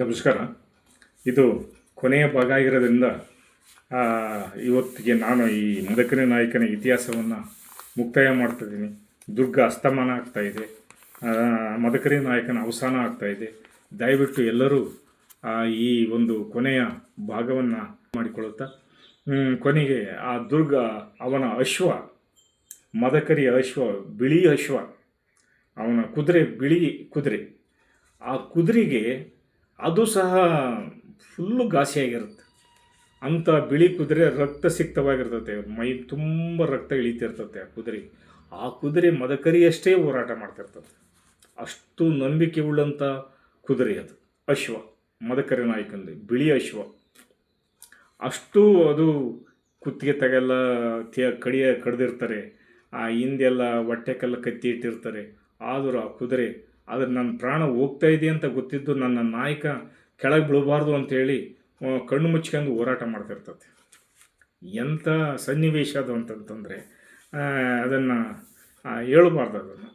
ನಮಸ್ಕಾರ. ಇದು ಕೊನೆಯ ಭಾಗ ಆಗಿರೋದ್ರಿಂದ ಇವತ್ತಿಗೆ ನಾನು ಈ ಮದಕರಿ ನಾಯಕನ ಇತಿಹಾಸವನ್ನು ಮುಕ್ತಾಯ ಮಾಡ್ತಿದ್ದೀನಿ. ದುರ್ಗ ಅಸ್ತಮಾನ ಆಗ್ತಾಯಿದೆ ಮದಕರಿ ನಾಯಕನ ಅವಸಾನ ಆಗ್ತಾಯಿದೆ ದಯವಿಟ್ಟು ಎಲ್ಲರೂ ಈ ಒಂದು ಕೊನೆಯ ಭಾಗವನ್ನು ಮಾಡಿಕೊಳ್ಳುತ್ತಾ ಕೊನೆಗೆ ಆ ದುರ್ಗ, ಅವನ ಅಶ್ವ ಮದಕರಿ ಅಶ್ವ, ಬಿಳಿ ಅಶ್ವ, ಅವನ ಕುದುರೆ, ಬಿಳಿ ಕುದುರೆ, ಆ ಕುದುರೆಗೆ ಅದು ಸಹ ಫುಲ್ಲು ಘಾಸಿಯಾಗಿರುತ್ತೆ. ಅಂಥ ಬಿಳಿ ಕುದುರೆ ರಕ್ತ ಸಿಕ್ತವಾಗಿರ್ತತೆ. ಮೈ ತುಂಬ ರಕ್ತ ಇಳಿತಿರ್ತತೆ ಆ ಕುದುರೆ. ಆ ಕುದುರೆ ಮದಕರಿಯಷ್ಟೇ ಹೋರಾಟ ಮಾಡ್ತಿರ್ತದೆ ಅಷ್ಟು ನಂಬಿಕೆ ಉಳ್ಳಂಥ ಕುದುರೆ ಅದು. ಅಶ್ವ, ಮದಕರಿ ನಾಯಕಂದು, ಬಿಳಿ ಅಶ್ವ. ಅಷ್ಟು ಅದು ಕುತ್ತಿಗೆ ತೆಗೆಲ್ಲ ತಿಯ ಕಡಿಯ ಕಡ್ದಿರ್ತಾರೆ. ಆ ಹಿಂದೆಲ್ಲ ಹೊಟ್ಟೆಕೆಲ್ಲ ಕತ್ತಿ ಇಟ್ಟಿರ್ತಾರೆ. ಆದರೂ ಆ ಕುದುರೆ ಅದ್ರ ನನ್ನ ಪ್ರಾಣ ಹೋಗ್ತಾ ಇದೆ ಅಂತ ಗೊತ್ತಿದ್ದು ನನ್ನ ನಾಯಕ ಕೆಳಗೆ ಬೀಳಬಾರ್ದು ಆ, ಕಣ್ಣು ಮುಚ್ಕೊಂಡು ಹೋರಾಟ ಮಾಡ್ತಿರ್ತದೆ ಎಂಥ ಸನ್ನಿವೇಶ ಅದು ಅಂತಂತಂದರೆ ಅದನ್ನು ಹೇಳಬಾರ್ದು ಅದನ್ನು.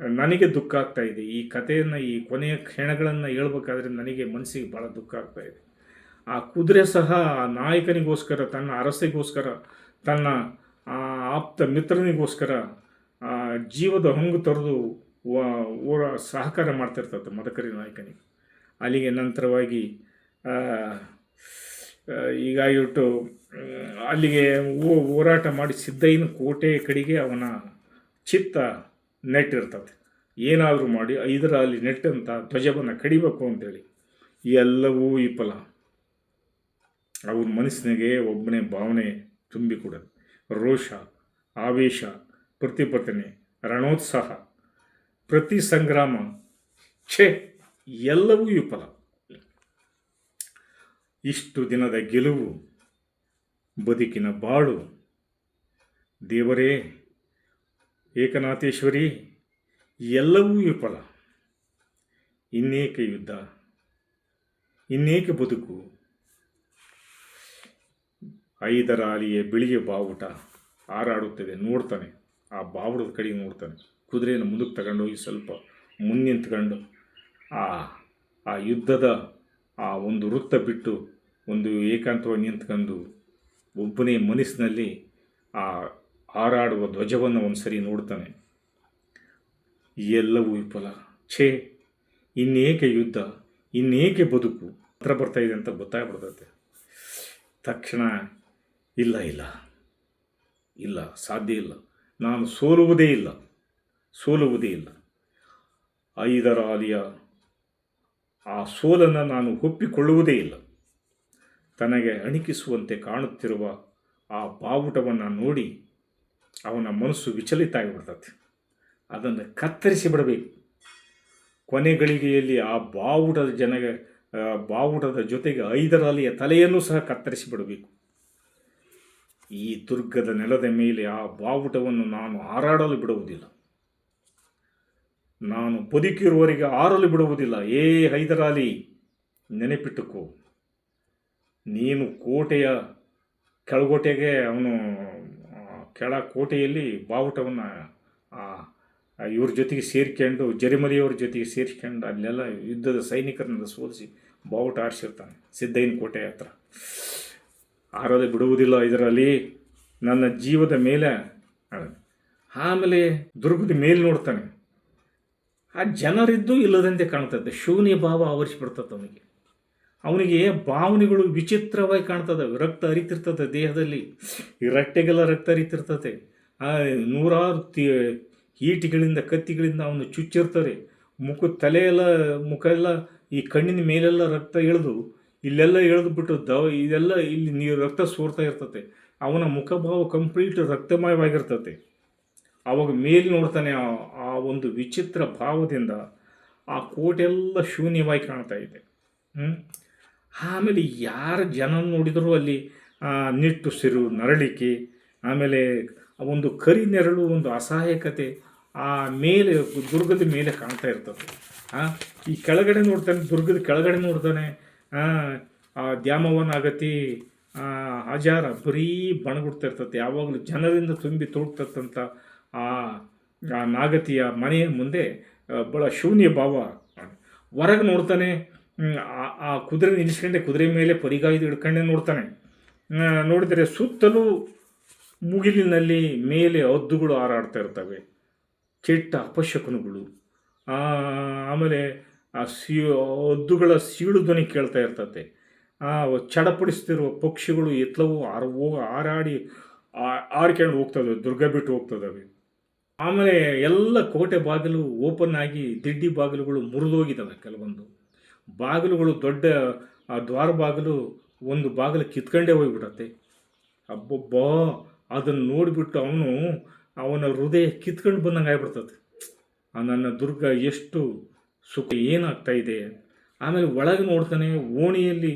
ನನಗೆ ದುಃಖ ಆಗ್ತಾಯಿದೆ ಈ ಕಥೆಯನ್ನು ಈ ಕೊನೆಯ ಕ್ಷಣಗಳನ್ನು ಹೇಳ್ಬೇಕಾದ್ರೆ ನನಗೆ ಮನಸ್ಸಿಗೆ ಭಾಳ ದುಃಖ ಆಗ್ತಾಯಿದೆ ಆ ಕುದುರೆ ಸಹ ಆ ನಾಯಕನಿಗೋಸ್ಕರ ತನ್ನ ಅರಸೆಗೋಸ್ಕರ ತನ್ನ ಆಪ್ತ ಮಿತ್ರನಿಗೋಸ್ಕರ ಜೀವದ ಹಂಗು ತೊರೆದು ಓರ ಸಹಕಾರ ಮಾಡ್ತಿರ್ತದೆ ಮದಕರಿ ನಾಯಕನಿಗೆ. ಅಲ್ಲಿಗೆ ನಂತರವಾಗಿ ಈಗ ಆ, ಅಲ್ಲಿಗೆ ಹೋರಾಟ ಮಾಡಿ ಸಿದ್ದಯ್ಯನ ಕೋಟೆ ಕಡೆಗೆ ಅವನ ಚಿತ್ತ ನೆಟ್ಟಿರ್ತದೆ ಏನಾದರೂ ಮಾಡಿ ಇದರ ಅಲ್ಲಿ ನೆಟ್ಟಂಥ ಧ್ವಜವನ್ನು ಕಡಿಬೇಕು ಅಂತೇಳಿ ಎಲ್ಲವೂ ವಿಫಲ. ಅವ್ರ ಮನಸ್ಸಿನಾಗೆ ಒಬ್ಬನೇ ಭಾವನೆ ತುಂಬಿಕೊಡೋದು. ರೋಷ ಆವೇಶ ಪ್ರತಿಭಟನೆ ರಣೋತ್ಸಾಹ. ಪ್ರತಿ ಸಂಗ್ರಾಮ. ಛೇ, ಎಲ್ಲವೂ ವಿಫಲ. ಇಷ್ಟು ದಿನದ ಗೆಲುವು, ಬದುಕಿನ ಬಾಳು. ದೇವರೇ, ಏಕನಾಥೇಶ್ವರಿ, ಎಲ್ಲವೂ ವಿಫಲ. ಇನ್ನೇಕೆ ಯುದ್ಧ? ಇನ್ನೇಕೆ ಬದುಕು? ಐದರ ಬಿಳಿಯ ಬಾವುಟ ಹಾರಾಡುತ್ತದೆ, ನೋಡ್ತಾನೆ. ಆ ಬಾವುಟದ ಕಡೆಗೆ ನೋಡ್ತಾನೆ. ಕುದುರೆಯನ್ನು ಮುಂದಕ್ಕೆ ತಗೊಂಡೋಗಿ ಸ್ವಲ್ಪ ಮುಂದೆ ನಿಂತ್ಕೊಂಡು ಆ ಆ ಯುದ್ಧದ ಆ ಒಂದು ವೃತ್ತ ಬಿಟ್ಟು ಒಂದು ಏಕಾಂತವಾಗಿ ನಿಂತ್ಕೊಂಡು ಒಬ್ಬನೇ ಮನಸ್ಸಿನಲ್ಲಿ ಆ ಹಾರಾಡುವ ಧ್ವಜವನ್ನು ಒಂದು ಸರಿ ನೋಡ್ತಾನೆ. ಎಲ್ಲವೂ ವಿಫಲ. ಛೇ, ಇನ್ನೇಕೆ ಯುದ್ಧ, ಇನ್ನೇಕೆ ಬದುಕು? ಹತ್ರ ಬರ್ತಾ ಇದೆ ಅಂತ ಗೊತ್ತಾಗ್ಬಿಡ್ತೈತೆ. ತಕ್ಷಣ, ಇಲ್ಲ ಇಲ್ಲ ಇಲ್ಲ, ಸಾಧ್ಯ ಇಲ್ಲ. ನಾನು ಸೋಲುವುದೇ ಇಲ್ಲ. ಸೋಲುವುದೇ ಇಲ್ಲ. ಐದರ ಆಲಿಯ ಆ ಸೋಲನ್ನು ನಾನು ಒಪ್ಪಿಕೊಳ್ಳುವುದೇ ಇಲ್ಲ. ತನಗೆ ಅಣಿಕಿಸುವಂತೆ ಕಾಣುತ್ತಿರುವ ಆ ಬಾವುಟವನ್ನು ನೋಡಿ ಅವನ ಮನಸ್ಸು ವಿಚಲಿತ ಆಗಿಬಿಡ್ತದೆ. ಅದನ್ನು ಕತ್ತರಿಸಿ ಬಿಡಬೇಕು. ಕೊನೆಗಳಿಗೆಯಲ್ಲಿ ಆ ಬಾವುಟದ ಜನಗೆ ಬಾವುಟದ ಜೊತೆಗೆ ಐದರಾಲಿಯ ತಲೆಯನ್ನು ಸಹ ಕತ್ತರಿಸಿ ಬಿಡಬೇಕು. ಈ ದುರ್ಗದ ನೆಲದ ಮೇಲೆ ಆ ಬಾವುಟವನ್ನು ನಾನು ಹಾರಾಡಲು ಬಿಡುವುದಿಲ್ಲ. ನಾನು ಬದುಕಿರುವವರಿಗೆ ಆರಲು ಬಿಡುವುದಿಲ್ಲ. ಏ ಹೈದರಾಲಿ, ನೆನಪಿಟ್ಟುಕೋ. ನೀನು ಕೋಟೆಯ ಕೆಳಗೋಟೆಗೆ ಅವನು ಕೆಳ ಕೋಟೆಯಲ್ಲಿ ಬಾವುಟವನ್ನು ಇವ್ರ ಜೊತೆಗೆ ಸೇರ್ಕೊಂಡು ಜರಿಮರಿಯವ್ರ ಜೊತೆಗೆ ಸೇರ್ಕೊಂಡು ಅಲ್ಲೆಲ್ಲ ಯುದ್ಧದ ಸೈನಿಕರನ್ನ ಸೋಲಿಸಿ ಬಾವುಟ ಆರಿಸಿರ್ತಾನೆ, ಸಿದ್ದಯ್ಯನ ಕೋಟೆ ಹತ್ರ. ಆರಲು ಬಿಡುವುದಿಲ್ಲ ಇದರಲ್ಲಿ ನನ್ನ ಜೀವದ ಮೇಲೆ ಆಮೇಲೆ ದುರ್ಗದ ಮೇಲೆ ನೋಡ್ತಾನೆ. ಆ ಜನರಿದ್ದು ಇಲ್ಲದಂತೆ ಕಾಣ್ತದೆ. ಶೂನ್ಯ ಭಾವ ಆವರಿಸಿಬಿಡ್ತದೆ ಅವನಿಗೆ. ಅವನಿಗೆ ಭಾವನೆಗಳು ವಿಚಿತ್ರವಾಗಿ ಕಾಣ್ತದೆ. ರಕ್ತ ಹರಿತಿರ್ತದೆ ದೇಹದಲ್ಲಿ. ಈ ರಟ್ಟೆಗೆಲ್ಲ ರಕ್ತ ಹರಿತಿರ್ತದೆ. ಆ ನೂರಾರು ತಿ ಈಟಿಗಳಿಂದ, ಕತ್ತಿಗಳಿಂದ ಅವನು ಚುಚ್ಚಿರ್ತಾರೆ. ಮುಖ ತಲೆಯೆಲ್ಲ ಮುಖ ಎಲ್ಲ, ಈ ಕಣ್ಣಿನ ಮೇಲೆಲ್ಲ ರಕ್ತ ಇಳಿದು, ಇಲ್ಲೆಲ್ಲ ಎಳೆದು ಬಿಟ್ಟು ದವ, ಇದೆಲ್ಲ ಇಲ್ಲಿ ನೀರು, ರಕ್ತ ಸೋರ್ತಾ ಇರ್ತತೆ ಅವನ ಮುಖಭಾವ ಕಂಪ್ಲೀಟ್ ರಕ್ತಮಯವಾಗಿರ್ತತೆ ಆವಾಗ ಮೇಲೆ ನೋಡ್ತಾನೆ ಆ- ಒಂದು ವಿಚಿತ್ರ ಭಾವದಿಂದ ಆ ಕೋಟೆಲ್ಲ ಶೂನ್ಯವಾಗಿ ಕಾಣ್ತಾ ಇದೆ. ಆಮೇಲೆ ಯಾರು ಜನ ನೋಡಿದರೂ ಅಲ್ಲಿ ನಿಟ್ಟುಸಿರು ನರಳಿಕೆ ಆಮೇಲೆ ಒಂದು ಕರಿ ನೆರಳು ಒಂದು ಅಸಹಾಯಕತೆ ಆ ಮೇಲೆ ದುರ್ಗದ ಮೇಲೆ ಕಾಣ್ತಾ ಇರ್ತದೆ. ಈ ಕೆಳಗಡೆ ನೋಡ್ತಾನೆ ದುರ್ಗದ ಕೆಳಗಡೆ ನೋಡ್ತಾನೆ ಆ, ದ್ಯಾಮವನ ಆಗತಿ ಆ, ಆಜಾರ ಬರೀ ಬಣಗುಡ್ತಾ ಇರ್ತದೆ. ಯಾವಾಗಲೂ ಜನರಿಂದ ತುಂಬಿ ತುಳುಕ್ತಕ್ಕಂಥ ಆ ನಾಗತಿಯ ಮನೆಯ ಮುಂದೆ ಬಹಳ ಶೂನ್ಯ ಭಾವ ಹೊರಗೆ ನೋಡ್ತಾನೆ ಆ- ಕುದುರೆ ನಿಲ್ಲಿಸ್ಕೊಂಡೆ, ಕುದುರೆ ಮೇಲೆ ಪರಿಗಾಯ್ದು ಹಿಡ್ಕೊಂಡೆ ನೋಡ್ತಾನೆ. ನೋಡಿದರೆ ಸುತ್ತಲೂ ಮುಗಿಲಿನಲ್ಲಿ ಮೇಲೆ ಹದ್ದುಗಳು ಹಾರಾಡ್ತಾ ಇರ್ತವೆ. ಕೆಟ್ಟ ಅಪಶಕುನಗಳು. ಆಮೇಲೆ ಆ ಸೀ, ಹದ್ದುಗಳ ಸೀಳು ಧ್ವನಿ ಕೇಳ್ತಾ ಇರ್ತತೆ. ಆ, ಚಡಪಡಿಸ್ತಿರುವ ಪಕ್ಷಿಗಳು ಎತ್ತಲವೂ ಹಾರ ಹೋಗ ಹಾರಾಡಿ, ಆ- ಹೋಗ್ತದೆ ದುರ್ಗ ಬಿಟ್ಟು ಹೋಗ್ತದವೆ ಆಮೇಲೆ ಎಲ್ಲ ಕೋಟೆ ಬಾಗಿಲು ಓಪನ್ ಆಗಿ ದಿಡ್ಡಿ ಬಾಗಿಲುಗಳು ಮುರಿದೋಗಿದ್ದಾವೆ ಕೆಲವೊಂದು. ಬಾಗಿಲುಗಳು ದೊಡ್ಡ, ಆ ದ್ವಾರ ಬಾಗಿಲು ಒಂದು ಬಾಗಿಲು ಕಿತ್ಕೊಂಡೇ ಹೋಗ್ಬಿಡತ್ತೆ. ಅಬ್ಬಬ್ಬ! ಅದನ್ನು ನೋಡಿಬಿಟ್ಟು ಅವನು ಅವನ ಹೃದಯ ಕಿತ್ಕೊಂಡು ಬಂದಂಗೆ ಆಗ್ಬಿಡ್ತದೆ. ಆ ನನ್ನ ದುರ್ಗ ಎಷ್ಟು ಸುಖ ಏನಾಗ್ತಾ ಇದೆ? ಆಮೇಲೆ ಒಳಗೆ ನೋಡ್ತಾನೆ, ಓಣಿಯಲ್ಲಿ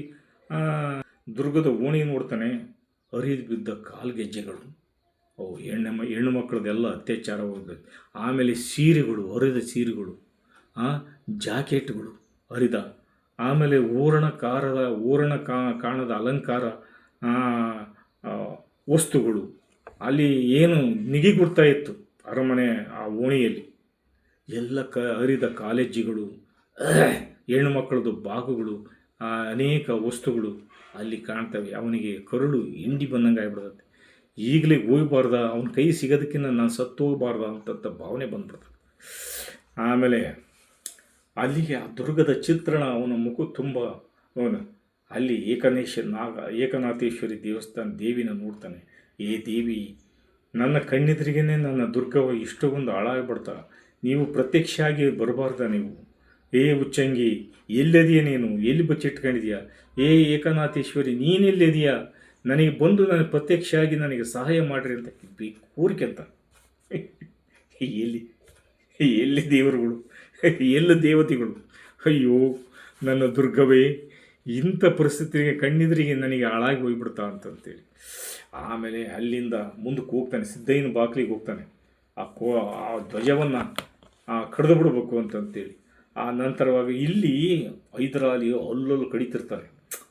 ದುರ್ಗದ ಓಣಿ ನೋಡ್ತಾನೆ. ಹರಿದು ಬಿದ್ದ ಕಾಲ್ಗೆಜ್ಜೆಗಳು. ಅವು ಹೆಣ್ಣು ಮ, ಹೆಣ್ಣು ಮಕ್ಕಳದೆಲ್ಲ ಅತ್ಯಾಚಾರ ಹೋಗ್ತದೆ. ಆಮೇಲೆ ಸೀರೆಗಳು, ಹರಿದ ಸೀರೆಗಳು ಜಾಕೆಟ್ಗಳು ಹರಿದ. ಆಮೇಲೆ ಊರಣ ಕಾರದ ಊರಣ ಕಾಣದ ಅಲಂಕಾರ ವಸ್ತುಗಳು. ಅಲ್ಲಿ ಏನು ನಿಗಿಗುಡ್ತಾ ಇತ್ತು ಅರಮನೆ, ಆ ಓಣಿಯಲ್ಲಿ. ಎಲ್ಲ ಕ, ಹರಿದ ಕಾಲೇಜಿಗಳು, ಹೆಣ್ಣು ಮಕ್ಕಳದು ಬಾಗುಗಳು ಅನೇಕ ವಸ್ತುಗಳು ಅಲ್ಲಿ ಕಾಣ್ತವೆ. ಅವನಿಗೆ ಕರುಳು ಹಿಂಡಿ ಬಂದಂಗೆ ಆಗ್ಬಿಡ್ತದೆ ಈಗಲೇ ಹೋಗ್ಬಾರ್ದ? ಅವನ ಕೈ ಸಿಗೋದಕ್ಕಿಂತ ನಾನು ಸತ್ತು ಹೋಗ್ಬಾರ್ದ ಅಂತ ಭಾವನೆ ಬಂದ್ಬಿಡ್ತು. ಆಮೇಲೆ ಅಲ್ಲಿಗೆ ಆ ದುರ್ಗದ ಚಿತ್ರಣ ಅವನ ಮುಖ ತುಂಬ, ಅವನು ಅಲ್ಲಿ ಏಕನೇಶ ನಾಗ, ಏಕನಾಥೇಶ್ವರಿ ದೇವಸ್ಥಾನ ದೇವಿನ ನೋಡ್ತಾನೆ. ಏ ದೇವಿ, ನನ್ನ ಕಣ್ಣೆದುರಿಗೇನೆ ನನ್ನ ದುರ್ಗವ ಇಷ್ಟೊಂದು ಹಾಳಾಗಿಬಿಡ್ತಾ. ನೀವು ಪ್ರತ್ಯಕ್ಷ ಆಗಿ ಬರಬಾರ್ದ ನೀವು? ಏ ಉಚ್ಚಂಗಿ, ಎಲ್ಲೆದೆಯಾ ನೀನು? ಎಲ್ಲಿ ಬಚ್ಚಿಟ್ಕೊಂಡಿದ್ಯಾ? ಏ ಏಕನಾಥೇಶ್ವರಿ, ನೀನೆಲ್ಲಿದೆಯಾ? ನನಗೆ ಬಂದು ನನಗೆ ಪ್ರತ್ಯಕ್ಷ ಆಗಿ ನನಗೆ ಸಹಾಯ ಮಾಡಿರಿ ಅಂತ ಬಿ ಕೂರಿಕೆಂತ ಎಲ್ಲಿ ಎಲ್ಲಿ ದೇವರುಗಳು, ಎಲ್ಲ ದೇವತೆಗಳು? ಅಯ್ಯೋ, ನನ್ನ ದುರ್ಗವೇ, ಇಂಥ ಪರಿಸ್ಥಿತಿಗೆ ಕಣ್ಣಿದ್ರಿಗೆ ನನಗೆ ಹಾಳಾಗಿ ಹೋಗ್ಬಿಡ್ತಾ ಅಂತಂತೇಳಿ ಆಮೇಲೆ ಅಲ್ಲಿಂದ ಮುಂದಕ್ಕೆ ಹೋಗ್ತಾನೆ, ಸಿದ್ದಯ್ಯನ ಬಾಗಿಲಿಗೆ ಹೋಗ್ತಾನೆ. ಆ ಕೋ, ಆ ಧ್ವಜವನ್ನು ಕಡಿದು ಬಿಡಬೇಕು ಅಂತಂತೇಳಿ ಆ ನಂತರವಾಗಿ ಇಲ್ಲಿ ಹೈದರಾಲಿ ಅಲ್ಲಲ್ಲಿ ಕಡಿತಿರ್ತಾರೆ.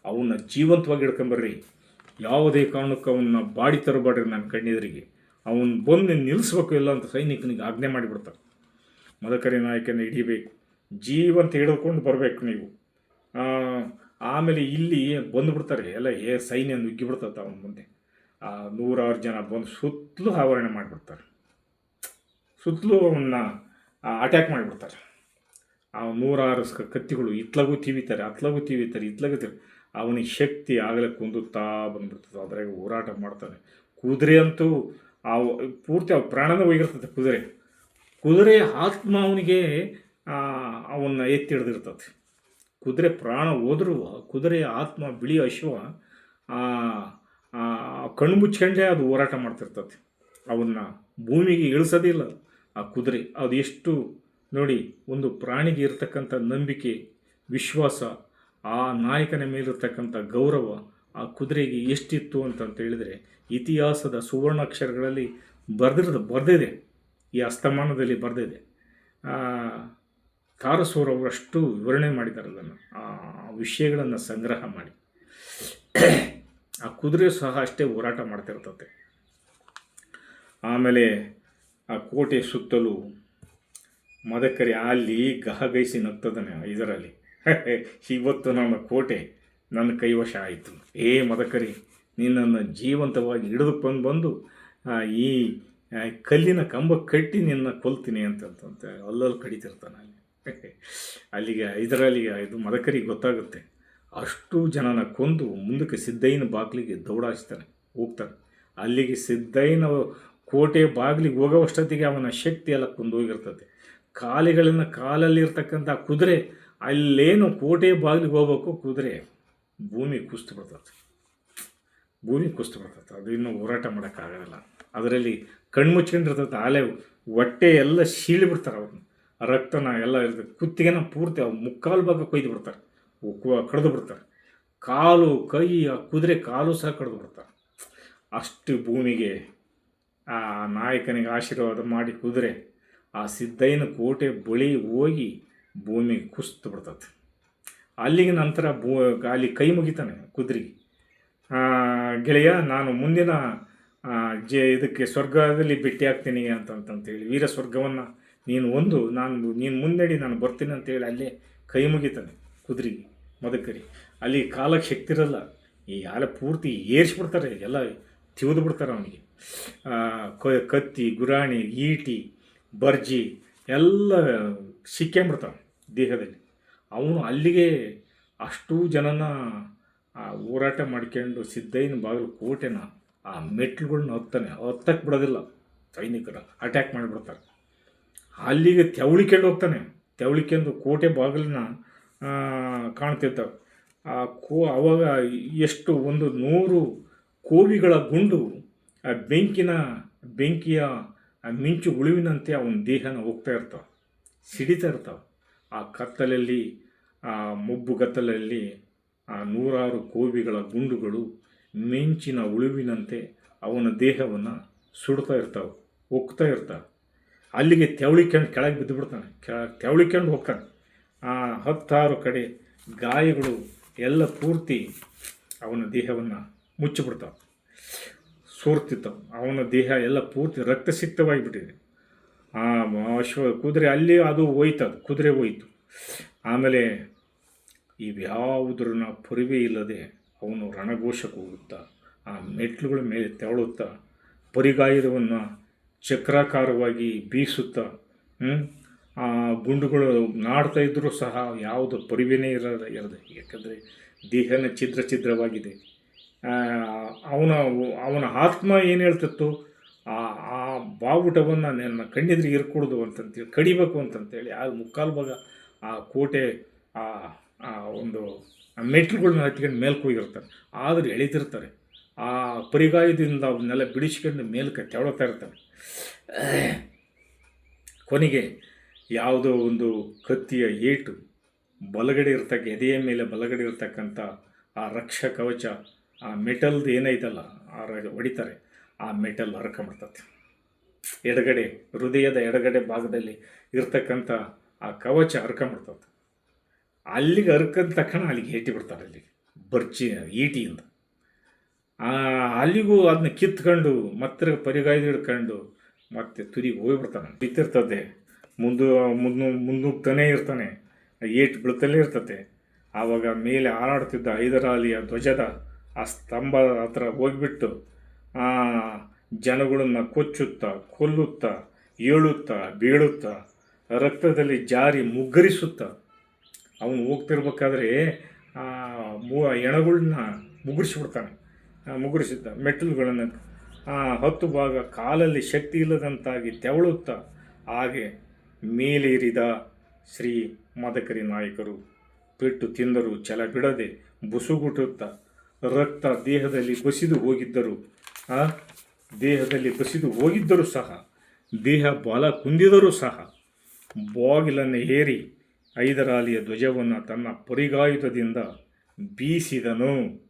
ಅವನ್ನ ಜೀವಂತವಾಗಿ ಹಿಡ್ಕೊಂಬರ್ರಿ ಯಾವುದೇ ಕಾರಣಕ್ಕೂ ಅವನ್ನ ಬಾಡಿ ತರಬಾಡ್ರಿ ನನ್ನ ಕಣ್ಣೆದುರಿಗೆ. ಅವನು ಬಂದು ನಿಲ್ಲಿಸ್ಬೇಕು ಇಲ್ಲ ಅಂತ ಸೈನಿಕನಿಗೆ ಆಜ್ಞೆ ಮಾಡಿಬಿಡ್ತಾರೆ ಮದಕರಿ ನಾಯಕನ ಹಿಡಿಬೇಕು. ಜೀವಂತ ಹಿಡಿದುಕೊಂಡು ಬರಬೇಕು ನೀವು. ಆಮೇಲೆ ಇಲ್ಲಿ ಬಂದುಬಿಡ್ತಾರೆ. ಎಲ್ಲ ಏ ಸೈನ್ಯ ನುಗ್ಗಿಬಿಡ್ತದೆ ಅವನ ಮುಂದೆ. ಆ, ನೂರಾರು ಜನ ಬಂದು ಸುತ್ತಲೂ ಆವರಣೆ ಮಾಡಿಬಿಡ್ತಾರೆ. ಸುತ್ತಲೂ ಅವನ್ನ ಅಟ್ಯಾಕ್ ಮಾಡಿಬಿಡ್ತಾರೆ. ಆ, ನೂರಾರು ಕತ್ತಿಗಳು ಇತ್ಲಗೂ ತಿವಿತಾರೆ, ಅತ್ಲಗೂ ತಿವಿತಾರೆ ಇತ್ಲಗೂ ಅವನಿಗೆ ಶಕ್ತಿ ಆಗಲೇ ಕುಂದುತ್ತಾ ಬಂದ್ಬಿಡ್ತದೆ. ಅದ್ರಾಗ ಹೋರಾಟ ಮಾಡ್ತಾನೆ. ಕುದುರೆ ಅಂತೂ ಆ ಪೂರ್ತಿ ಆ ಪ್ರಾಣನ ಹೋಗಿರ್ತದೆ ಕುದುರೆ. ಕುದುರೆ ಆತ್ಮ ಅವನಿಗೆ ಅವನ್ನ ಎತ್ತಿ ಹಿಡ್ದಿರ್ತದೆ ಕುದುರೆ ಪ್ರಾಣ ಹೋದ್ರೂ, ಕುದುರೆಯ ಆತ್ಮ ಬಿಳಿ ಅಶ್ವ ಕಣ್ಣು ಮುಚ್ಕೊಂಡೇ ಅದು ಹೋರಾಟ ಮಾಡ್ತಿರ್ತದೆ. ಅವನ್ನ ಭೂಮಿಗೆ ಇಳಿಸೋದಿಲ್ಲ ಆ ಕುದುರೆ, ಅದು ಎಷ್ಟು ನೋಡಿ, ಒಂದು ಪ್ರಾಣಿಗೆ ಇರತಕ್ಕಂಥ ನಂಬಿಕೆ, ವಿಶ್ವಾಸ ಆ ನಾಯಕನ ಮೇಲಿರ್ತಕ್ಕಂಥ ಗೌರವ, ಆ ಕುದುರೆಗೆ ಎಷ್ಟಿತ್ತು ಅಂತಂತ ಹೇಳಿದರೆ ಇತಿಹಾಸದ ಸುವರ್ಣಾಕ್ಷರಗಳಲ್ಲಿ ಬರೆದಿರೋದು, ಬರೆದಿದೆ. ಈ ಅಸ್ತಮಾನದಲ್ಲಿ ಬರೆದಿದೆ. ತಾರಸೂರವರಷ್ಟು ವಿವರಣೆ ಮಾಡಿದ್ದಾರೆ ಅದನ್ನು. ಆ ವಿಷಯಗಳನ್ನು ಸಂಗ್ರಹ ಮಾಡಿ. ಆ ಕುದುರೆ ಸಹ ಅಷ್ಟೇ ಹೋರಾಟ ಮಾಡ್ತಿರ್ತತೆ. ಆಮೇಲೆ ಆ ಕೋಟೆ ಸುತ್ತಲೂ ಮದಕರಿ ಅಲ್ಲಿ ಗಹಗೈಸಿ ನಗ್ತದಾನೆ ಇದರಲ್ಲಿ. ಇವತ್ತು ನನ್ನ ಕೋಟೆ ನನ್ನ ಕೈವಶ ಆಯಿತು. ಏ ಮದಕರಿ, ನಿನ್ನನ್ನು ಜೀವಂತವಾಗಿ ಹಿಡಿದುಕೊಂಡು ಬಂದು ಈ ಕಲ್ಲಿನ ಕಂಬ ಕಟ್ಟಿ ನಿನ್ನ ಕೊಲ್ತೀನಿ ಅಂತಂತ ಅಲ್ಲಲ್ಲಿ ಕಡಿತಿರ್ತಾನೆ ಅಲ್ಲಿ. ಅಲ್ಲಿಗೆ ಇದರಲ್ಲಿಗೆ ಇದು ಮದಕರಿಗೆ ಗೊತ್ತಾಗುತ್ತೆ. ಅಷ್ಟು ಜನನ ಕೊಂದು ಮುಂದಕ್ಕೆ ಸಿದ್ದಯ್ಯನ ಬಾಗಿಲಿಗೆ ದೌಡಾಯಿಸ್ತಾನೆ, ಹೋಗ್ತಾನೆ. ಅಲ್ಲಿಗೆ ಸಿದ್ದಯ್ಯನ ಕೋಟೆ ಬಾಗಿಲಿಗೆ ಹೋಗೋವಷ್ಟೊತ್ತಿಗೆ ಅವನ ಶಕ್ತಿ ಎಲ್ಲ ಕುಂದೋಗಿರ್ತದೆ. ಕಾಲಿಗಳನ್ನು ಕಾಲಲ್ಲಿರ್ತಕ್ಕಂಥ ಕುದುರೆ ಅಲ್ಲೇನು ಕೋಟೆ ಬಾಗಿಲಿಗೆ ಹೋಗ್ಬೇಕು, ಕುದುರೆ ಭೂಮಿ ಕುಸ್ತು ಬಿಡ್ತದೆ ಭೂಮಿ ಕುಸ್ತು ಬಿಡ್ತದೆ ಅದು ಇನ್ನೂ ಹೋರಾಟ ಮಾಡೋಕ್ಕಾಗಲ್ಲ. ಅದರಲ್ಲಿ ಕಣ್ಣು ಮುಚ್ಕೊಂಡಿರ್ತದೆ ಆಲೆ ಹೊಟ್ಟೆ ಎಲ್ಲ ಬಿಡ್ತಾರೆ ಅವ್ರನ್ನ. ರಕ್ತನ ಎಲ್ಲ ಇರ್ತದೆ. ಕುತ್ತಿಗೆನ ಪೂರ್ತಿ ಅವ್ರು ಮುಕ್ಕಾಲು ಭಾಗ ಕೊಯ್ದು ಬಿಡ್ತಾರೆ. ಕಡ್ದು ಬಿಡ್ತಾರೆ. ಕಾಲು ಕೈ, ಆ ಕುದುರೆ ಕಾಲು ಸಹ ಕಡ್ದು ಬಿಡ್ತಾರೆ. ಅಷ್ಟು ಭೂಮಿಗೆ ಆ ನಾಯಕನಿಗೆ ಆಶೀರ್ವಾದ ಮಾಡಿ ಕುದುರೆ, ಆ ಸಿದ್ದಯ್ಯನ ಕೋಟೆ ಬಳಿ ಹೋಗಿ ಭೂಮಿಗೆ ಕುಸ್ತು ಬಿಡ್ತದೆ ಅಲ್ಲಿಗೆ ನಂತರ ಭೂ, ಅಲ್ಲಿ ಕೈ ಮುಗಿತಾನೆ ಕುದುರೆಗೆ. ಗೆಳೆಯ, ನಾನು ಮುಂದಿನ ಜೆ, ಇದಕ್ಕೆ ಸ್ವರ್ಗದಲ್ಲಿ ಭೇಟಿ ಆಗ್ತೀನಿ ಅಂತಂತಂತೇಳಿ ವೀರ ಸ್ವರ್ಗವನ್ನು ನೀನು ಒಂದು, ನಾನು ನೀನು ಮುನ್ನಡಿ ನಾನು ಬರ್ತೀನಿ ಅಂತೇಳಿ ಅಲ್ಲೇ ಕೈ ಮುಗಿತಾನೆ ಕುದುರೆಗೆ, ಮದಕರಿ. ಅಲ್ಲಿ ಕಾಲಕ್ಕೆ ಶಕ್ತಿ ಇರಲ್ಲ, ಈ ಯಾರ ಪೂರ್ತಿ ಏರ್ಸ್ಬಿಡ್ತಾರೆ, ಎಲ್ಲ ತಿವಿದು ಬಿಡ್ತಾರೆ ಅವನಿಗೆ. ಕತ್ತಿ, ಗುರಾಣಿ, ಈಟಿ, ಬರ್ಜಿ, ಎಲ್ಲ ಸಿಕ್ಕೊಂಬಿಡ್ತಾವೆ ದೇಹದಲ್ಲಿ. ಅವನು ಅಲ್ಲಿಗೆ ಅಷ್ಟು ಜನನ, ಆ, ಹೋರಾಟ ಮಾಡ್ಕೊಂಡು ಸಿದ್ದಯ್ಯನ ಬಾಗಿಲು ಕೋಟೆನ, ಆ ಮೆಟ್ಲುಗಳ್ನ ಹತ್ತಾನೆ ಹತ್ತಕ್ಕೆ ಬಿಡೋದಿಲ್ಲ. ಸೈನಿಕರ ಅಟ್ಯಾಕ್ ಮಾಡಿಬಿಡ್ತಾರೆ. ಅಲ್ಲಿಗೆ ತೆವಳಿಕೊಂಡು ಹೋಗ್ತಾನೆ. ತೆವಳಿಕೊಂಡು ಕೋಟೆ ಬಾಗಿಲನ್ನ ಕಾಣ್ತಿರ್ತಾವೆ. ಆ ಕೋ, ಅವಾಗ ಎಷ್ಟು ಒಂದು ನೂರು ಕೋವಿಗಳ ಗುಂಡು, ಆ ಬೆಂಕಿನ, ಬೆಂಕಿಯ ಮಿಂಚು ಉಳುವಿನಂತೆ ಅವನ ದೇಹನ ಹೋಗ್ತಾ ಇರ್ತಾವೆ. ಸಿಡಿತಾ ಇರ್ತಾವೆ. ಆ ಕತ್ತಲಲ್ಲಿ, ಆ ಮೊಬ್ಬು ಗತ್ತಲಲ್ಲಿ ಆ ನೂರಾರು ಕೋವಿಗಳ ಗುಂಡುಗಳು ಮಿಂಚಿನ ಉಳುವಿನಂತೆ ಅವನ ದೇಹವನ್ನು ಸುಡ್ತಾ ಇರ್ತಾವೆ ಹೋಗ್ತಾ ಇರ್ತಾವೆ. ಅಲ್ಲಿಗೆ ತೆವಳಿಕೊಂಡು ಕೆಳಗೆ ಬಿದ್ದು ಬಿಡ್ತಾನೆ ಕೆಳ, ತೆವಳಿಕೊಂಡು ಹೋಗ್ತಾನೆ. ಆ ಹತ್ತಾರು ಕಡೆ ಗಾಯಗಳು ಎಲ್ಲ ಪೂರ್ತಿ ಅವನ ದೇಹವನ್ನು ಮುಚ್ಚಿಬಿಡ್ತಾವೆ. ಸೋರ್ತಿತ್ತವು ಅವನ ದೇಹ ಎಲ್ಲ ಪೂರ್ತಿ ರಕ್ತಸಿಕ್ತವಾಗಿಬಿಟ್ಟಿದೆ. ಆ ಅಶ್ವ ಕುದುರೆ ಅಲ್ಲಿ ಅದು ಹೋಯ್ತು ಅದು ಕುದುರೆ ಹೋಯ್ತು. ಆಮೇಲೆ ಇವ್ಯಾವುದ್ರನ್ನ ಪರಿವೆ ಇಲ್ಲದೆ ಅವನು ರಣಘೋಷಕ್ಕೆ ಹೋಗುತ್ತಾ, ಆ ಮೆಟ್ಲುಗಳ ಮೇಲೆ ತೆವಳುತ್ತಾ ಪರಿಗಾಯರವನ್ನು ಚಕ್ರಾಕಾರವಾಗಿ ಬೀಸುತ್ತಾ ಆ ಗುಂಡುಗಳು ನಾಡ್ತಾ ಇದ್ದರೂ ಸಹ ಯಾವುದು ಪರಿವೆನೇ ಇರ ಇರದೆ. ಯಾಕಂದರೆ ದೇಹನ ಛಿದ್ರ ಛಿದ್ರವಾಗಿದೆ. ಅವನ ಅವನ ಆತ್ಮ ಏನು ಹೇಳ್ತಿತ್ತು? ಆ ಆ ಬಾವುಟವನ್ನು ನನ್ನ ಕಣ್ಣಿದ್ರೆ ಇರ್ಕೊಡ್ದು ಅಂತಂತೇಳಿ, ಕಡಿಬೇಕು ಅಂತಂತೇಳಿ, ಆ ಮುಕ್ಕಾಲು ಭಾಗ ಆ ಕೋಟೆ, ಆ ಆ ಒಂದು ಮೆಟ್ಲುಗಳನ್ನ ಹತ್ಕೊಂಡು ಮೇಲ್ಕ್ಕೆ ಹೋಗಿರ್ತಾರೆ. ಆದರೂ ಎಳಿತಿರ್ತಾರೆ. ಆ ಪರಿಗಾಯದಿಂದ ಅವನ್ನೆಲ್ಲ ಬಿಡಿಸ್ಕೊಂಡು ಮೇಲಕ್ಕೆ ತೆವಳ್ತಾ ಇರ್ತಾರೆ. ಕೊನೆಗೆ ಯಾವುದೋ ಒಂದು ಕತ್ತಿಯ ಏಟು ಬಲಗಡೆ ಇರ್ತಕ್ಕ, ಎದೆಯ ಮೇಲೆ ಬಲಗಡೆ ಇರ್ತಕ್ಕಂಥ ಆ ರಕ್ಷ ಕವಚ, ಆ ಮೆಟಲ್ದು ಏನೈತಲ್ಲ, ಆ ಹೊಡಿತಾರೆ. ಆ ಮೆಟಲ್ ಹರ್ಕೊಂಬಿಡ್ತದೆ ಎಡಗಡೆ, ಹೃದಯದ ಎಡಗಡೆ ಭಾಗದಲ್ಲಿ ಇರ್ತಕ್ಕಂಥ ಆ ಕವಚ ಹರ್ಕೊಂಬಿಡ್ತದೆ ಅಲ್ಲಿಗೆ ಹರ್ಕಂದ ತಕ್ಷಣ ಅಲ್ಲಿಗೆ ಏಟಿ ಬಿಡ್ತಾರೆ ಅಲ್ಲಿಗೆ ಬರ್ಚಿ, ಈಟಿಯಿಂದ. ಅಲ್ಲಿಗೂ ಅದನ್ನ ಕಿತ್ಕೊಂಡು ಮತ್ತೆ ಪರಿಗಾಯ್ದು ಹಿಡ್ಕೊಂಡು ಮತ್ತೆ ತುದಿಗೆ ಹೋಗಿಬಿಡ್ತಾನೆ. ಬಿತ್ತಿರ್ತದೆ, ಮುಂದೆ, ಮುಂದು, ಮುಂದುಗ್ತಾನೆ ಇರ್ತಾನೆ, ಏಟು ಬೀಳ್ತಲೇ ಇರ್ತತೆ. ಆವಾಗ ಮೇಲೆ ಹಾರಾಡ್ತಿದ್ದ ಹೈದರಾಲಿಯ ಧ್ವಜದ ಆ ಸ್ತಂಭ ಹತ್ರ ಹೋಗ್ಬಿಟ್ಟು ಜನಗಳನ್ನು ಕೊಚ್ಚುತ್ತಾ, ಕೊಲ್ಲುತ್ತಾ, ಏಳುತ್ತಾ ಬೀಳುತ್ತಾ ರಕ್ತದಲ್ಲಿ ಜಾರಿ ಮುಗ್ಗರಿಸುತ್ತ ಅವನು ಹೋಗ್ತಿರ್ಬೇಕಾದ್ರೆ ಆ ಮು ಎಣಗಳನ್ನ ಮುಗುರಿಸಿಬಿಡ್ತಾನೆ ಮುಗುರಿಸಿದ್ದ ಮೆಟ್ಟಿಲುಗಳನ್ನು. ಆ ಹತ್ತು ಭಾಗ ಕಾಲಲ್ಲಿ ಶಕ್ತಿ ಇಲ್ಲದಂತಾಗಿ ತೆವಳುತ್ತ ಹಾಗೆ ಮೇಲೇರಿದ ಶ್ರೀ ಮದಕರಿ ನಾಯಕರು. ಪೆಟ್ಟು ತಿಂದರು ಛಲ ಬಿಡದೆ ಬುಸುಗುಟುತ್ತ ರಕ್ತ ದೇಹದಲ್ಲಿ ಬಸಿದು ಹೋಗಿದ್ದರು. ಆ? ದೇಹದಲ್ಲಿ ಬಸಿದು ಹೋಗಿದ್ದರೂ ಸಹ, ದೇಹ ಬಲ ಕುಂದಿದರೂ ಸಹ, ಬಾಗಿಲನ್ನು ಏರಿ ಐದರಾಲಿಯ ಧ್ವಜವನ್ನು ತನ್ನ ಪರಿಗಾಯುತದಿಂದ ಬೀಸಿದನು.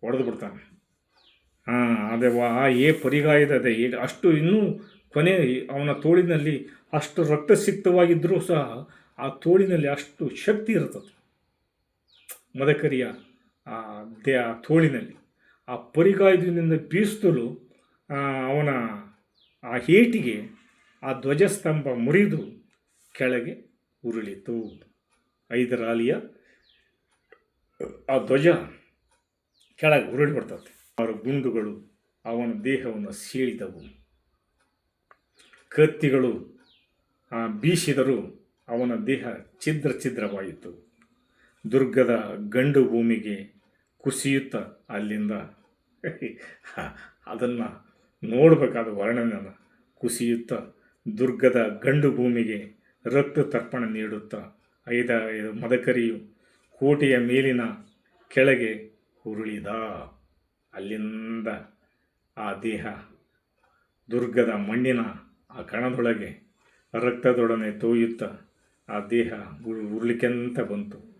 ಹೊಡೆದು ಬಿಡ್ತಾನೆ. ಹಾಂ, ಅದೇ ಆ ಏ ಪರಿಗಾಯದ ಅಷ್ಟು ಇನ್ನೂ ಕೊನೆ ಅವನ ತೋಳಿನಲ್ಲಿ ಅಷ್ಟು ರಕ್ತಸಿಕ್ತವಾಗಿದ್ದರೂ ಸಹ ಆ ತೋಳಿನಲ್ಲಿ ಅಷ್ಟು ಶಕ್ತಿ ಇರ್ತದೆ. ಮದಕರಿಯ ಆ ದೇ, ಆ ತೋಳಿನಲ್ಲಿ. ಆ ಪರಿಗಾಯದಿಂದ ಬೀಸ್ತಲು ಅವನ ಆ ಹೇಟಿಗೆ ಆ ಧ್ವಜಸ್ತಂಭ ಮುರಿದು ಕೆಳಗೆ ಉರುಳಿತು. ಐದರಾಲಿಯ ಆ ಧ್ವಜ ಕೆಳಗೆ ಉರುಳಿ ಬಿಡ್ತದೆ ಅವರ ಗುಂಡುಗಳು ಅವನ ದೇಹವನ್ನು ಸೀಳಿದವು. ಕತ್ತಿಗಳು ಆ, ಬೀಸಿದರೂ ಅವನ ದೇಹ ಛಿದ್ರ ಛಿದ್ರವಾಯಿತು. ದುರ್ಗದ ಗಂಡು ಭೂಮಿಗೆ ಕುಸಿಯುತ್ತಾ ಅಲ್ಲಿಂದ. ಅದನ್ನು ನೋಡಬೇಕಾದ ವರ್ಣನೆ ಕುಸಿಯುತ್ತ ದುರ್ಗದ ಗಂಡು ಭೂಮಿಗೆ ರಕ್ತ ತರ್ಪಣ ನೀಡುತ್ತ ಐದ ಮದಕರಿಯು ಕೋಟೆಯ ಮೇಲಿನ ಕೆಳಗೆ ಉರುಳಿದ. ಅಲ್ಲಿಂದ ಆ ದೇಹ ದುರ್ಗದ ಮಣ್ಣಿನ ಆ ಕಣದೊಳಗೆ ರಕ್ತದೊಡನೆ ತೋಯುತ್ತಾ ಆ ದೇಹ ಉರು- ಉರುಳಿಕೆಂತ ಬಂತು.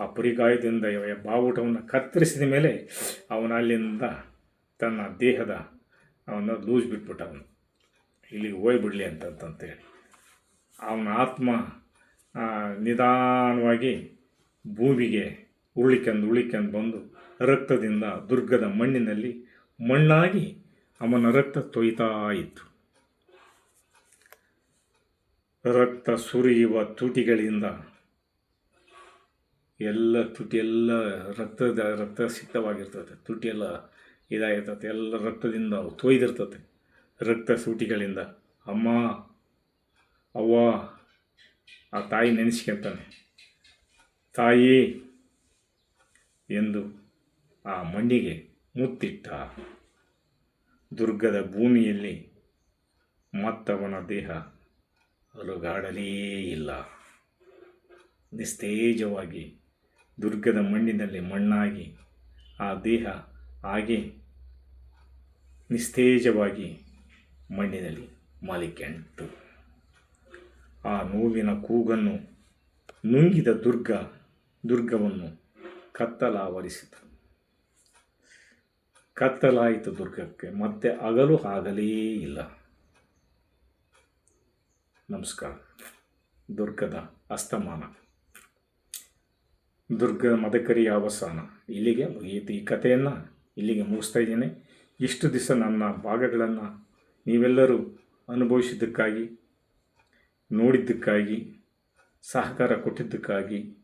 ಆ ಪುರಿಗಾಯದಿಂದ ಬಾವುಟವನ್ನು ಕತ್ತರಿಸಿದ ಮೇಲೆ ಅವನು ಅಲ್ಲಿಂದ ತನ್ನ ದೇಹದ ಅವನ ಲೂಸ್ ಬಿಟ್ಬಿಟ್ಟ ಅವನು. ಇಲ್ಲಿಗೆ ಹೋಗ್ಬಿಡಲಿ ಅಂತಂತೇಳಿ ಅವನ ಆತ್ಮ ನಿಧಾನವಾಗಿ ಭೂಮಿಗೆ ಉರುಳಿಕೆಂದು ಉಳಿಕೆಂದು ಬಂದು ರಕ್ತದಿಂದ ದುರ್ಗದ ಮಣ್ಣಿನಲ್ಲಿ ಮಣ್ಣಾಗಿ ಅವನ ರಕ್ತ ತೊಯ್ತಾ ಇತ್ತು. ರಕ್ತ ಸುರಿಯುವ ತುಟಿಗಳಿಂದ ಎಲ್ಲ ತುಟಿ ಎಲ್ಲ ರಕ್ತದ ರಕ್ತ ಸಿಕ್ತವಾಗಿರ್ತದೆ ತುಟಿ ಎಲ್ಲ ಇದಾಗಿರ್ತದೆ, ಎಲ್ಲ ರಕ್ತದಿಂದ ತೊಯ್ದಿರ್ತದೆ, ರಕ್ತ ಸೂಟಿಗಳಿಂದ. ಅಮ್ಮ, ಅವ್ವ, ಆ ತಾಯಿ ನೆನೆಸ್ಕೊಂತಾನೆ. ತಾಯಿ ಎಂದು ಆ ಮಣ್ಣಿಗೆ ಮುತ್ತಿಟ್ಟ ದುರ್ಗದ ಭೂಮಿಯಲ್ಲಿ ಮತ್ತವನ ದೇಹ ಅಲುಗಾಡಲೇ ಇಲ್ಲ. ನಿಸ್ತೇಜವಾಗಿ ದುರ್ಗದ ಮಣ್ಣಿನಲ್ಲಿ ಮಣ್ಣಾಗಿ, ಆ ದೇಹ ಹಾಗೆ ನಿಸ್ತೇಜವಾಗಿ ಮಣ್ಣಿನಲ್ಲಿ ಮಾಲಿಕೆಂಟು ಆ ನೋವಿನ ಕೂಗನ್ನು ನುಂಗಿದ ದುರ್ಗ, ದುರ್ಗವನ್ನು ಕತ್ತಲಾವರಿಸಿತು. ಕತ್ತಲಾಯಿತು ದುರ್ಗಕ್ಕೆ, ಮತ್ತೆ ಹಗಲು ಆಗಲೇ ಇಲ್ಲ. ನಮಸ್ಕಾರ. ದುರ್ಗದ ಅಸ್ತಮಾನ. ದುರ್ಗ ಮದಕರಿಯ ಅವಸಾನ. ಇಲ್ಲಿಗೆ ಮುಗಿಯಿತು ಈ ಕಥೆಯನ್ನು. ಇಲ್ಲಿಗೆ ಮುಗಿಸ್ತಾ ಇದ್ದೇನೆ. ಇಷ್ಟು ದಿವಸ ನನ್ನ ಭಾಗಗಳನ್ನು ನೀವೆಲ್ಲರೂ ಅನುಭವಿಸಿದ್ದಕ್ಕಾಗಿ, ನೋಡಿದ್ದಕ್ಕಾಗಿ, ಸಹಕಾರ ಕೊಟ್ಟಿದ್ದಕ್ಕಾಗಿ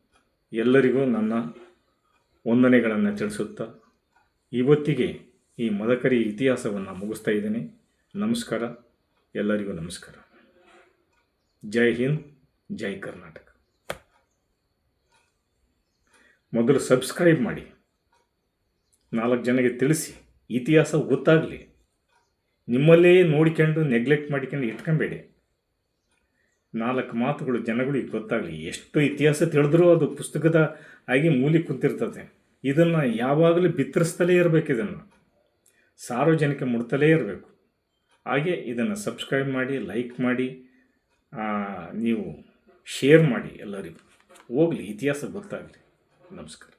ಎಲ್ಲರಿಗೂ ನನ್ನ ವಂದನೆಗಳನ್ನು ತಿಳಿಸುತ್ತಾ ಇವತ್ತಿಗೆ ಈ ಮದಕರಿ ಇತಿಹಾಸವನ್ನು ಮುಗಿಸ್ತಾ ಇದ್ದೇನೆ. ನಮಸ್ಕಾರ. ಎಲ್ಲರಿಗೂ ನಮಸ್ಕಾರ. ಜೈ ಹಿಂದ್, ಜೈ ಕರ್ನಾಟಕ. ಮೊದಲು ಸಬ್ಸ್ಕ್ರೈಬ್ ಮಾಡಿ. ನಾಲ್ಕು ಜನಕ್ಕೆ ತಿಳಿಸಿ. ಇತಿಹಾಸ ಗೊತ್ತಾಗಲಿ. ನಿಮ್ಮಲ್ಲೇ ನೋಡಿಕೊಂಡು ನೆಗ್ಲೆಕ್ಟ್ ಮಾಡಿಕೊಂಡು ಇಟ್ಕೊಂಬೇಡಿ. ನಾಲ್ಕು ಮಾತುಗಳು ಜನಗಳಿಗೆ ಗೊತ್ತಾಗಲಿ. ಎಷ್ಟು ಇತಿಹಾಸ ತಿಳಿದ್ರೂ ಅದು ಪುಸ್ತಕದ ಆಗಿ ಮೂಲಿ ಕುಂತಿರ್ತದೆ. ಇದನ್ನು ಯಾವಾಗಲೂ ಬಿತ್ತರಿಸ್ತಲೇ ಇರಬೇಕು ಇದನ್ನು. ಸಾರ್ವಜನಿಕ ಮುಡ್ತಲೇ ಇರಬೇಕು. ಹಾಗೆ ಇದನ್ನು ಸಬ್ಸ್ಕ್ರೈಬ್ ಮಾಡಿ, ಲೈಕ್ ಮಾಡಿ ನೀವು ಶೇರ್ ಮಾಡಿ ಎಲ್ಲರಿಗೂ. ಹೋಗಲಿ, ಇತಿಹಾಸ ಗೊತ್ತಾಗಲಿ. ನಮಸ್ಕಾರ.